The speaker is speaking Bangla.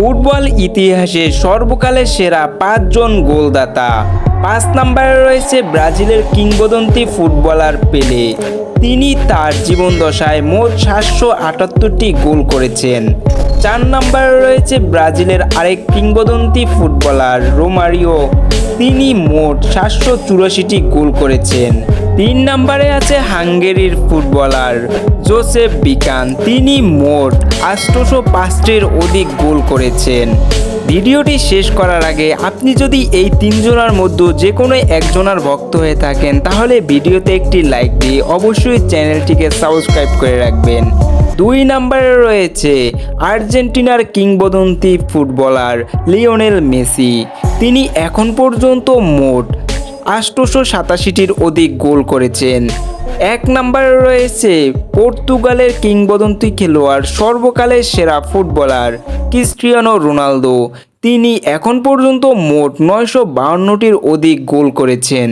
ফুটবল ইতিহাসে সর্বকালের সেরা পাঁচজন গোলদাতা। পাঁচ নম্বরে রয়েছে ব্রাজিলের কিংবদন্তি ফুটবলার পেলে। তিনি তার জীবন দশায় মোট সাতশো আটাত্তরটি গোল করেছেন। চার নম্বরে রয়েছে ব্রাজিলের আরেক কিংবদন্তি ফুটবলার রোমারিও। তিনি মোট সাতশো চুরাশিটি গোল করেছেন। তিন নম্বরে আছে হাঙ্গেরির ফুটবলার জোসেফ বিকান। তিনি মোট আটশোশো পাঁচটির অধিক গোল করেছেন। ভিডিওটি শেষ করার আগে আপনি যদি এই তিনজনার মধ্যে যে কোনো একজনার ভক্ত হয়ে থাকেন, তাহলে ভিডিওতে একটি লাইক দিয়ে অবশ্যই চ্যানেলটিকে সাবস্ক্রাইব করে রাখবেন। দুই নম্বরে রয়েছে আর্জেন্টিনার কিংবদন্তি ফুটবলার লিওনেল মেসি। তিনি এখন পর্যন্ত মোট আষ্টশো সাতাশিটির অধিক গোল করেছেন। এক নম্বরে রয়েছে পর্তুগালের কিংবদন্তি খেলোয়াড়, সর্বকালের সেরা ফুটবলার ক্রিস্টিয়ানো রোনালদো। তিনি এখন পর্যন্ত মোট নয়শো বাউন্নটির অধিক গোল করেছেন।